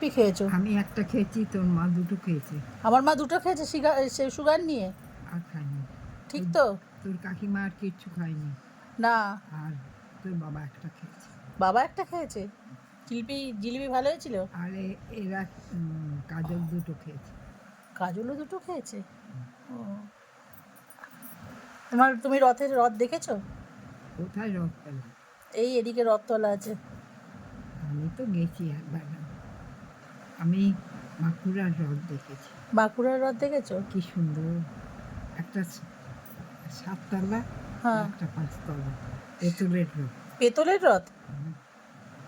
কি খেয়েছো? আমি একটা খেয়েছি তোর মা দুটো খেয়েছে। আমার মা দুটো খেয়েছে সে সুগার নিয়ে? আর খায়নি। ঠিক তো? তোর কাকিমা আর কিচ্ছু খায়নি। না। আর তোর বাবা একটা খেয়েছে। বাবা একটা খেয়েছে? জিলিপি জিলিপি ভালো হয়েছিল? আর এরা কাজল দুটো খেয়েছে। কাজলও দুটো খেয়েছে? ও। তোমার তুমি রথের রথ দেখেছ? কোথায় রথ এই এদিকে রথ রথতলা আছে। আমি তো গেছি একবার। আমি বাঁকুড়ার রথ দেখেছি। বাঁকুড়ার রথ দেখেছ? কি সুন্দর। একটা সাততলা হ্যাঁ। একটা পাঁচতলা। পেতলের রথ পেতলের রথ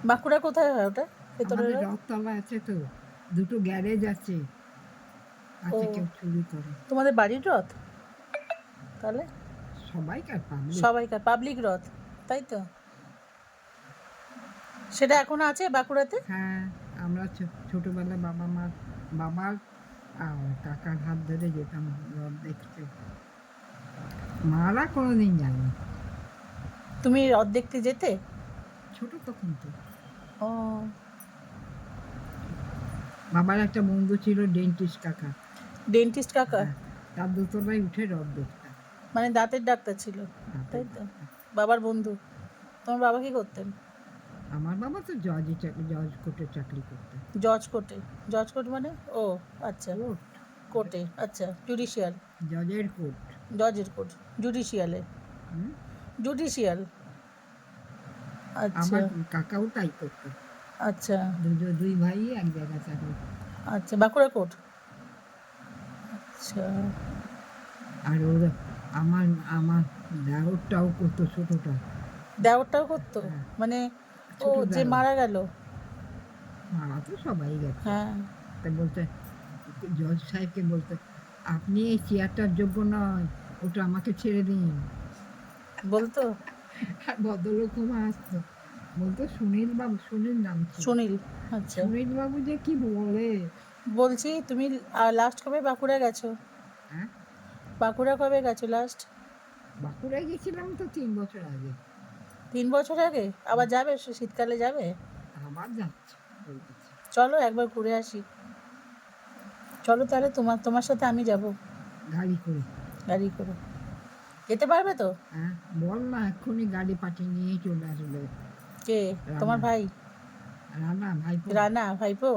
বাঁকুড়া কোথায় হয় ওটা? পেতলের রথতলা আছে তো। দুটো গ্যারেজ আছে। আছে কেউ চুরি করে তোমাদের বাড়ির রথ তাহলে? সবাইকার পাবলিক সবাইকার পাবলিক রথ তাই তো? সেটা এখন আছে বাঁকুড়াতে? হ্যাঁ। আমরা ছোটবেলায় বাবা মার বাবার আর কাকার হাত ধরে যেতাম রথ দেখতে। মারা কোনোদিন যায়নি। তুমি রথ দেখতে যেতে? ছোট তখন তো। ও। বাবার একটা বন্ধু ছিল ডেন্টিস্ট কাকা। ডেন্টিস্ট কাকা? হ্যাঁ, তার দোতলায় উঠে রথ দেখতাম। মানে দাঁতের ডাক্তার ছিল তাই তো? বাবার বন্ধু। তোমার বাবা কি করতেন? আমার বাবা তো জজই চাকরি জজ কোর্টে চাকরি করতেন জজ কোর্টে? জজ কোর্ট মানে? ও আচ্ছা। কোর্ট। কোর্টে আচ্ছা। জুডিশিয়াল। জজের কোর্ট। জজের কোর্ট। জুডিশিয়ালে? জুডিশিয়াল। আচ্ছা। আমার কাকাও তাই করতো। আচ্ছা। দুজন দুই ভাই এক জায়গায় চাকরি আচ্ছা বাঁকুড়া কোর্ট? আচ্ছা। আর ওরা আমার আমার দেওরটাও করতো ছোটটা। দেওরটাও করতো? হ্যাঁ। মানে ও যে মারা গেল। মারা তো সবাই গেছে। হ্যাঁ। তা বলতে জজ সাহেবকে বলতে আপনি এই চেয়ারটার যোগ্য নয় ওটা আমাকে ছেড়ে দিন। বলতো? আর ভদ্রলোকও আসতো। বলতো সুনীল বাবু সুনীল নাম সুনীল আচ্ছা। সুনীল বাবু যে কি বলে? বলছি তুমি লাস্ট কবে বাঁকুড়া গেছো? হ্যাঁ। বাঁকুড়া কবে গেছো লাস্ট বাঁকুড়ায় গেছিলাম তো তিন বছর আগে। তিন বছর আগে? আবার যাবে? শীতকালে যাবে? আবার যাচ্ছে। চলো একবার ঘুরে আসি। চলো তাহলে তোমার তোমার সাথে আমি যাব। গাড়ি করে। গাড়ি করে। যেতে পারবে তো? হ্যাঁ বল না এক্ষুনি গাড়ি পাঠিয়ে নিয়ে চলে আসবে। কে? তোমার ভাই? রানা ভাই রানা ভাইপো?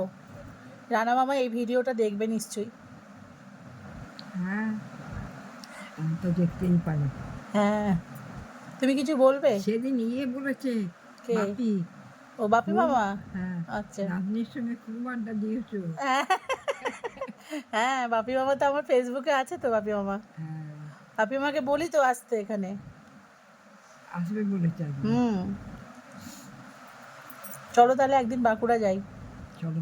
রানা মামা এই ভিডিওটা দেখবে নিশ্চয়ই। হ্যাঁ তো দেখতেই পারি। হ্যাঁ। তুমি কিছু বলবে? সেদিন ইয়ে বলেছে কে? বাপি। ও বাপি মামা? হ্যাঁ। আচ্ছা। সঙ্গে খুব আড্ডা দিয়েছ। হ্যাঁ বাপি মামা তো আমার ফেসবুকে আছে তো বাপি মামা। হ্যাঁ। বাপি মাকে বলি তো আসতে এখানে। আসবে বলেছে। হুম। চলো তাহলে একদিন বাঁকুড়া যাই। চলো।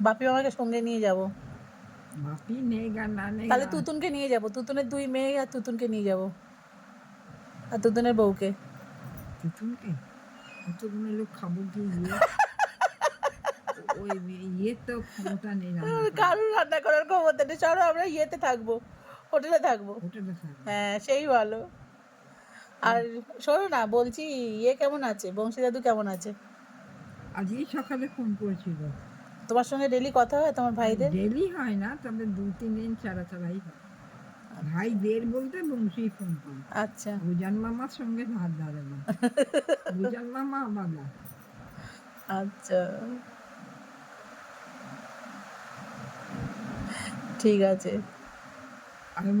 বাপি মামাকে সঙ্গে নিয়ে যাব। বাপি নেই গা না নেই তাহলে তুতুনকে নিয়ে যাব। তুতুনের দুই মেয়ে আর তুতুনকে নিয়ে যাব। আর তুতুনের বউকে। তুতুনকে কতগুলো লোক খাব কি ইয়ে? ওই ইয়ে তো ক্ষমতা নেই কারোর। রান্না করার ক্ষমতা নেই। চলো আমরা ইয়েতে থাকব হোটেলে থাকব। হোটেলে থাকবে। হ্যাঁ সেই ভালো। আর শোনো না বলছি ইয়ে কেমন আছে? বংশী দাদু কেমন আছে? আজকেই সকালে ফোন করেছিল। তোমার সঙ্গে ডেলি কথা হয়? তোমার ভাইদের? ডেলি হয় না তবে দু তিন দিন ছাড়া ছাড়াই হয়। ভাইদের বলতে বংশী ফোন করে আচ্ছা। বুজান মামার সঙ্গে ভাত ধরে না বুজান মামা বাবা। আচ্ছা। ঠিক আছে। আমি